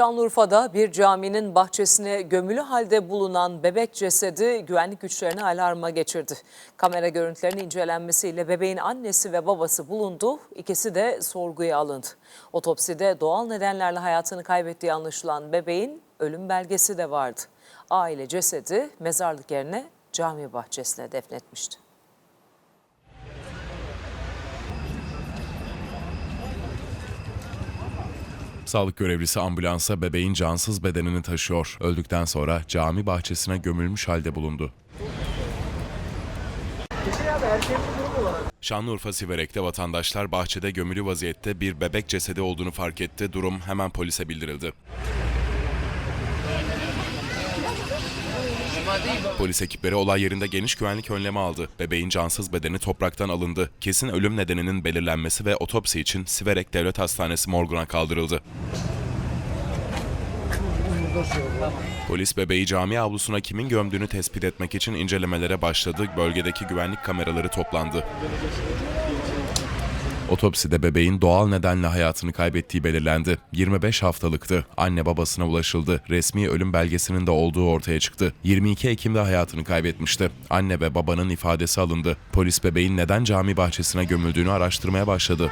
Şanlıurfa'da bir caminin bahçesine gömülü halde bulunan bebek cesedi güvenlik güçlerini alarma geçirdi. Kamera görüntülerinin incelenmesiyle bebeğin annesi ve babası bulundu. İkisi de sorguya alındı. Otopside doğal nedenlerle hayatını kaybettiği anlaşılan bebeğin ölüm belgesi de vardı. Aile cesedi mezarlık yerine cami bahçesine defnetmişti. Sağlık görevlisi ambulansa bebeğin cansız bedenini taşıyor. Öldükten sonra cami bahçesine gömülmüş halde bulundu. Şanlıurfa Siverek'te vatandaşlar bahçede gömülü vaziyette bir bebek cesedi olduğunu fark etti. Durum hemen polise bildirildi. Polis ekipleri olay yerinde geniş güvenlik önlemi aldı. Bebeğin cansız bedeni topraktan alındı. Kesin ölüm nedeninin belirlenmesi ve otopsi için Siverek Devlet Hastanesi morguna kaldırıldı. Polis bebeği cami avlusuna kimin gömdüğünü tespit etmek için incelemelere başladı. Bölgedeki güvenlik kameraları toplandı. Otopside bebeğin doğal nedenle hayatını kaybettiği belirlendi. 25 haftalıktı. Anne babasına ulaşıldı. Resmi ölüm belgesinin de olduğu ortaya çıktı. 22 Ekim'de hayatını kaybetmişti. Anne ve babanın ifadesi alındı. Polis bebeğin neden cami bahçesine gömüldüğünü araştırmaya başladı.